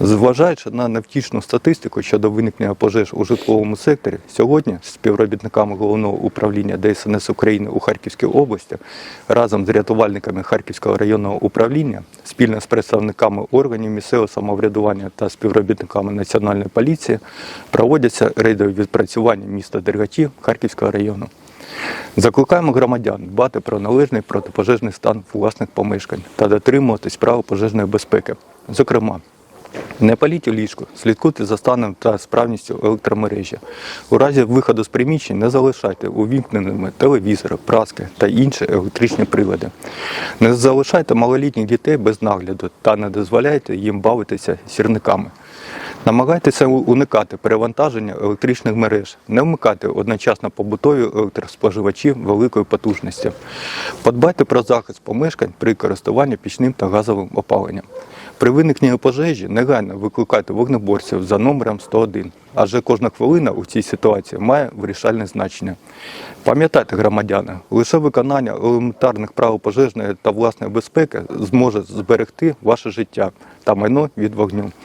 Зважаючи на невтішну статистику щодо виникнення пожеж у житловому секторі, сьогодні з співробітниками головного управління ДСНС України у Харківській області разом з рятувальниками Харківського районного управління спільно з представниками органів місцевого самоврядування та співробітниками Національної поліції проводяться рейдові відпрацювання міста Дергачі Харківського району. Закликаємо громадян дбати про належний протипожежний стан власних помешкань та дотримуватись правил пожежної безпеки. Зокрема, не паліть у ліжку, слідкуйте за станом та справністю електромережі. У разі виходу з приміщень не залишайте увімкненими телевізори, праски та інші електричні прилади. Не залишайте малолітніх дітей без нагляду та не дозволяйте їм бавитися сірниками. Намагайтеся уникати перевантаження електричних мереж, не вмикати одночасно побутові електроспоживачі великої потужності. Подбайте про захист помешкань при користуванні пічним та газовим опаленням. При виникненні пожежі негайно викликати вогнеборців за номером 101, адже кожна хвилина у цій ситуації має вирішальне значення. Пам'ятайте, громадяни, лише виконання елементарних правил пожежної та власної безпеки зможе зберегти ваше життя та майно від вогню.